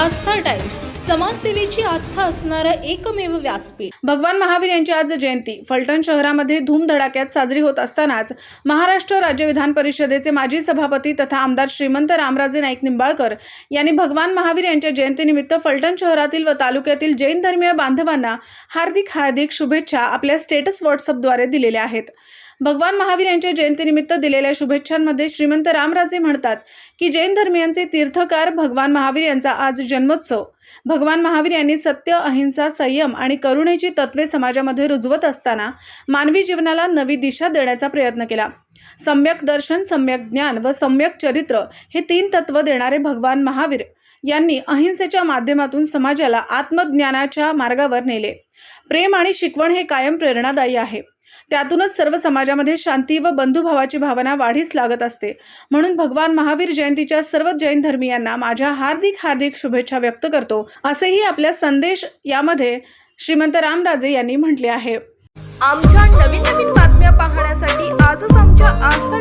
आस्था times. समाजसेवेची आस्था असणारं एकमेव व्यासपीठ. भगवान महावीर यांची आज जयंती. फलटण शहरामध्ये धूमधडाक्यात साजरी होत असतानाच महाराष्ट्र राज्य विधान परिषदेचे माजी सभापती तथा आमदार श्रीमंत रामराजे नाईक निंबाळकर यांनी भगवान महावीर यांच्या जयंतीनिमित्त फलटण शहरातील व तालुक्यातील जैन धर्मीय बांधवांना हार्दिक हार्दिक शुभेच्छा आपल्या स्टेटस व्हॉट्सअपद्वारे दिलेल्या आहेत. भगवान महावीर यांच्या जयंतीनिमित्त दिलेल्या शुभेच्छांमध्ये श्रीमंत रामराजे म्हणतात की जैन धर्मियांचे तीर्थकार भगवान महावीर यांचा आज जन्मोत्सव. भगवान महावीर यांनी सत्य अहिंसा संयम आणि करुणेची तत्वे समाजामध्ये रुजवत असताना मानवी जीवनाला नवी दिशा देण्याचा प्रयत्न केला. सम्यक दर्शन सम्यक ज्ञान व सम्यक चरित्र हे तीन तत्व देणारे भगवान महावीर यांनी अहिंसेच्या माध्यमातून समाजाला आत्मज्ञानाच्या मार्गावर नेले. प्रेम आणि शिकवण हे कायम प्रेरणादायी आहे. त्यातूनच सर्व समाजामध्ये शांती व बंधुभावाची भावना वाढीस लागत असते. म्हणून भगवान महावीर जयंतीच्या सर्व जैन धर्मियांना माझ्या हार्दिक हार्दिक शुभेच्छा व्यक्त करतो. असेही आपल्या संदेश यामध्ये श्रीमंत रामराजे यांनी म्हटले आहे. आमच्या नवीन नवीन बातम्या पाहण्यासाठी आजच आमच्या आस्था